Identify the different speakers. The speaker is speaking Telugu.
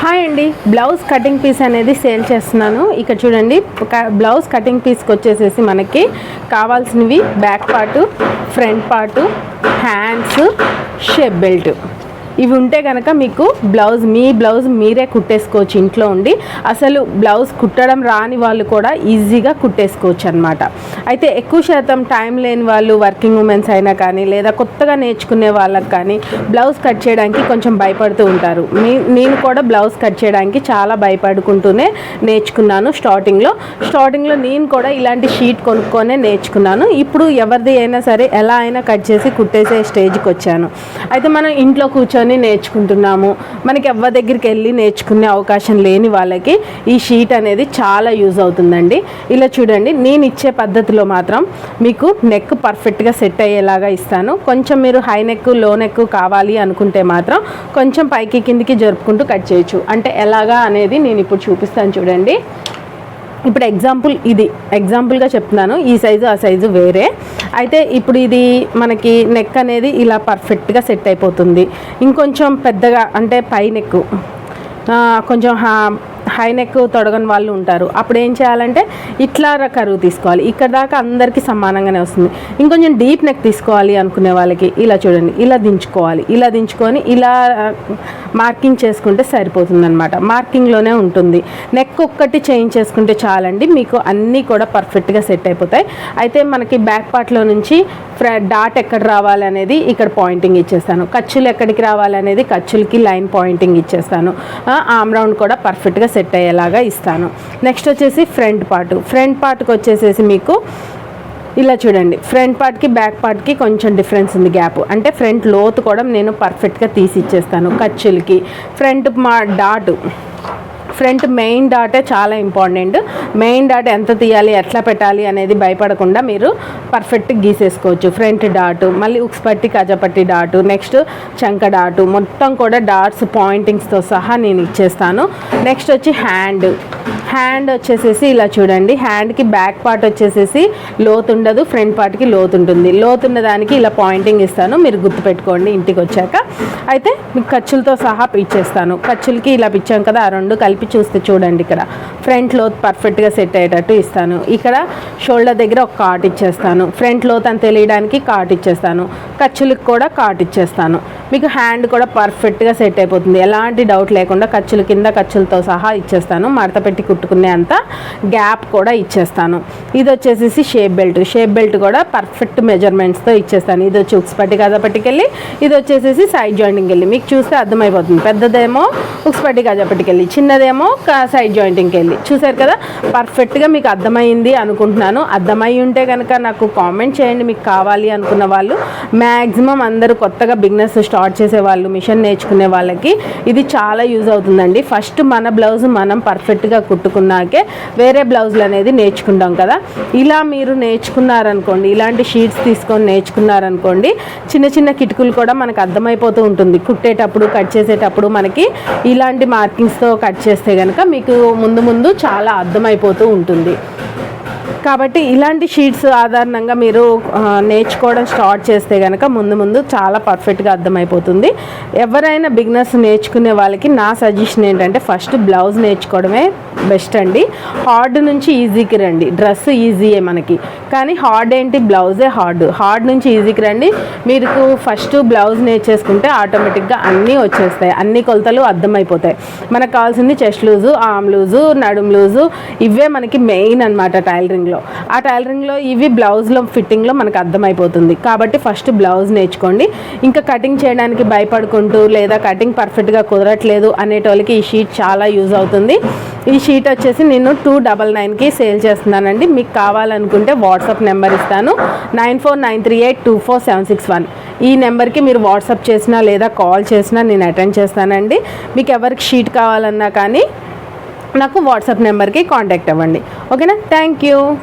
Speaker 1: హాయ్ అండి. బ్లౌజ్ కటింగ్ పీస్ అనేది సేల్ చేస్తున్నాను. ఇక్కడ చూడండి ఒక బ్లౌజ్ కటింగ్ పీస్కి వచ్చేసేసి మనకి కావాల్సినవి back part front part hands shape belt. ఇవి ఉంటే కనుక మీకు బ్లౌజ్ మీ బ్లౌజ్ మీరే కుట్టేసుకోవచ్చు ఇంట్లో ఉండి. అసలు బ్లౌజ్ కుట్టడం రాని వాళ్ళు కూడా ఈజీగా కుట్టేసుకోవచ్చు అనమాట అయితే ఎక్కువ శాతం టైం లేని వాళ్ళు వర్కింగ్ ఉమెన్స్ అయినా కానీ లేదా కొత్తగా నేర్చుకునే వాళ్ళకి కానీ బ్లౌజ్ కట్ చేయడానికి కొంచెం భయపడుతూ ఉంటారు. మీ నేను కూడా బ్లౌజ్ కట్ చేయడానికి చాలా భయపడుకుంటూనే నేర్చుకున్నాను స్టార్టింగ్లో స్టార్టింగ్లో నేను కూడా ఇలాంటి షీట్ కొనుక్కొనే నేర్చుకున్నాను. ఇప్పుడు ఎవరిది అయినా సరే ఎలా అయినా కట్ చేసి కుట్టేసే స్టేజ్కి వచ్చాను. అయితే మనం ఇంట్లో కూర్చొని నేర్చుకుంటున్నాము. మనకి ఎవరి దగ్గరికి వెళ్ళి నేర్చుకునే అవకాశం లేని వాళ్ళకి ఈ షీట్ అనేది చాలా యూజ్ అవుతుందండి. ఇలా చూడండి నేను ఇచ్చే పద్ధతిలో మాత్రం మీకు నెక్ పర్ఫెక్ట్గా సెట్ అయ్యేలాగా ఇస్తాను. కొంచెం మీరు హై నెక్లో నెక్ కావాలి అనుకుంటే మాత్రం కొంచెం పైకి కిందికి జరుపుకుంటూ కట్ చేయొచ్చు. అంటే ఎలాగా అనేది నేను ఇప్పుడు చూపిస్తాను చూడండి. ఇప్పుడు ఎగ్జాంపుల్ ఇది. ఎగ్జాంపుల్గా చెప్తున్నాను. ఈ సైజు ఆ సైజు వేరే. అయితే ఇప్పుడు ఇది మనకి నెక్ అనేది ఇలా పర్ఫెక్ట్గా సెట్ అయిపోతుంది. ఇంకొంచెం పెద్దగా అంటే పై నెక్ కొంచెం హై నెక్ తొడగని వాళ్ళు ఉంటారు. అప్పుడు ఏం చేయాలంటే ఇట్లా కరువు తీసుకోవాలి. ఇక్కడ దాకా అందరికీ సమానంగానే వస్తుంది. ఇంకొంచెం డీప్ నెక్ తీసుకోవాలి అనుకునే వాళ్ళకి ఇలా చూడండి ఇలా దించుకోవాలి. ఇలా దించుకొని ఇలా మార్కింగ్ చేసుకుంటే సరిపోతుంది అనమాట మార్కింగ్లోనే ఉంటుంది. నెక్ ఒక్కటి చేంజ్ చేసుకుంటే చాలండి. మీకు అన్నీ కూడా పర్ఫెక్ట్గా సెట్ అయిపోతాయి. అయితే మనకి బ్యాక్ పార్ట్లో నుంచి ఫ్ర డాట్ ఎక్కడ రావాలనేది ఇక్కడ పాయింటింగ్ ఇచ్చేస్తాను. ఖర్చులు ఎక్కడికి రావాలనేది ఖర్చులకి లైన్ పాయింటింగ్ ఇచ్చేస్తాను. ఆమ్ రౌండ్ కూడా పర్ఫెక్ట్గా సెట్ సెట్ అయ్యేలాగా ఇస్తాను. నెక్స్ట్ వచ్చేసి ఫ్రంట్ పార్ట్ ఫ్రంట్ పార్ట్కి వచ్చేసేసి మీకు ఇలా చూడండి. ఫ్రంట్ పార్ట్కి బ్యాక్ పార్ట్కి కొంచెం డిఫరెన్స్ ఉంది గ్యాప్ అంటే ఫ్రంట్ లోతు కూడా నేను పర్ఫెక్ట్గా తీసి ఇచ్చేస్తాను. ఖర్చులకి ఫ్రంట్ మా డాట్ ఫ్రంట్ మెయిన్ డాటే చాలా ఇంపార్టెంట్ మెయిన్ డాట్ ఎంత తీయాలి ఎట్లా పెట్టాలి అనేది భయపడకుండా మీరు పర్ఫెక్ట్ గీసేసుకోవచ్చు. ఫ్రంట్ డాటు మళ్ళీ ఉక్స్ పట్టి కజపట్టి డాటు నెక్స్ట్ చంక డాటు మొత్తం కూడా డాట్స్ పాయింటింగ్స్తో సహా నేను ఇచ్చేస్తాను. నెక్స్ట్ వచ్చి హ్యాండ్ హ్యాండ్ వచ్చేసేసి ఇలా చూడండి. హ్యాండ్కి బ్యాక్ పార్ట్ వచ్చేసేసి లోతు ఉండదు ఫ్రంట్ పార్ట్కి లోతు ఉంటుంది. లోతు ఉన్న దానికి ఇలా పాయింటింగ్ ఇస్తాను. మీరు గుర్తుపెట్టుకోండి ఇంటికి వచ్చాక. అయితే మీకు ఖర్చులతో సహా ఇచ్చేస్తాను ఖర్చులకి ఇలా పిచ్చాం కదా ఆ రెండు కలిపి చూస్తే చూడండి ఇక్కడ. ఫ్రంట్ లోత్ పర్ఫెక్ట్గా సెట్ అయ్యేటట్టు ఇస్తాను. ఇక్కడ షోల్డర్ దగ్గర ఒక కాట్ ఇచ్చేస్తాను. ఫ్రంట్ లోత్ అని తెలియడానికి కాట్ ఇచ్చేస్తాను. ఖర్చులకు కూడా కాట్ ఇచ్చేస్తాను. మీకు హ్యాండ్ కూడా పర్ఫెక్ట్గా సెట్ అయిపోతుంది. ఎలాంటి డౌట్ లేకుండా ఖర్చుల కింద ఖర్చులతో సహా ఇచ్చేస్తాను. మడత పెట్టి కుట్టుకునే అంత గ్యాప్ కూడా ఇచ్చేస్తాను. ఇది వచ్చేసి షేప్ బెల్ట్ షేప్ బెల్ట్ కూడా పర్ఫెక్ట్ మెజర్మెంట్స్తో ఇచ్చేస్తాను. ఇది వచ్చి ఉక్స్ పట్టి గజ ఇది వచ్చేసేసి సైడ్ జాయింటింగ్కి వెళ్ళి. మీకు చూస్తే అర్థమైపోతుంది. పెద్దదేమో ఉక్స్ పట్టి చిన్నదేమో ఏమో సైడ్ జాయింటింగ్కి వెళ్ళి చూసారు కదా? పర్ఫెక్ట్గా మీకు అర్థమైంది అనుకుంటున్నాను. అర్థమై ఉంటే కనుక నాకు కామెంట్ చేయండి. మీకు కావాలి అనుకున్న వాళ్ళు. మ్యాక్సిమం అందరూ కొత్తగా బిజినెస్ స్టార్ట్ చేసే వాళ్ళు మిషన్ నేర్చుకునే వాళ్ళకి ఇది చాలా యూజ్ అవుతుందండి. ఫస్ట్ మన బ్లౌజ్ మనం పర్ఫెక్ట్గా కుట్టుకున్నాకే వేరే బ్లౌజులు అనేది నేర్చుకుంటాం కదా? ఇలా మీరు నేర్చుకున్నారనుకోండి ఇలాంటి షీట్స్ తీసుకొని నేర్చుకున్నారనుకోండి చిన్న చిన్న కిటుకులు కూడా మనకు అర్థమైపోతూ ఉంటుంది. కుట్టేటప్పుడు కట్ చేసేటప్పుడు మనకి ఇలాంటి మార్కింగ్స్తో కట్ చేస్తే కనుక మీకు ముందు ముందు చాలా అర్థమైపోతూ ఉంటుంది. కాబట్టి ఇలాంటి షీట్స్ ఆధారంగా మీరు నేర్చుకోవడం స్టార్ట్ చేస్తే కనుక ముందు ముందు చాలా పర్ఫెక్ట్గా అర్థమైపోతుంది. ఎవరైనా బిగినర్స్ నేర్చుకునే వాళ్ళకి నా సజెషన్ ఏంటంటే ఫస్ట్ బ్లౌజ్ నేర్చుకోవడమే బెస్ట్ అండి. హార్డ్ నుంచి ఈజీకి రండి. డ్రెస్ ఈజీయే మనకి. కానీ హార్డ్ ఏంటి? బ్లౌజే హార్డ్. హార్డ్ నుంచి ఈజీకి రండి. మీకు ఫస్ట్ బ్లౌజ్ నేర్చేసుకుంటే ఆటోమేటిక్గా అన్నీ వచ్చేస్తాయి. అన్ని కొలతలు అర్థమైపోతాయి. మనకు కావాల్సింది చెస్ట్ లూజు ఆమ్ లూజు నడుం లూజు ఇవే మనకి మెయిన్ అనమాట టైలరింగ్లో. ఆ టైలరింగ్లో ఇవి బ్లౌజ్లో ఫిట్టింగ్లో మనకు అర్థమైపోతుంది. కాబట్టి ఫస్ట్ బ్లౌజ్ నేర్చుకోండి. ఇంకా కటింగ్ చేయడానికి భయపడుకుంటూ లేదా కటింగ్ పర్ఫెక్ట్గా కుదరట్లేదు అనేటోళ్ళకి ఈ షీట్ చాలా యూజ్ అవుతుంది. ఈ షీట్ వచ్చేసి నేను టూ డబల్ నైన్కి సేల్ చేస్తున్నానండి. మీకు కావాలనుకుంటే వాట్సాప్ నెంబర్ ఇస్తాను. Nine four nine three eight two four seven six one. ఈ నెంబర్కి మీరు వాట్సాప్ చేసినా లేదా కాల్ చేసినా నేను అటెండ్ చేస్తానండి. మీకు ఎవరికి షీట్ కావాలన్నా కానీ నాకు వాట్సాప్ నెంబర్కి కాంటాక్ట్ అవ్వండి. ఓకేనా? Thank you.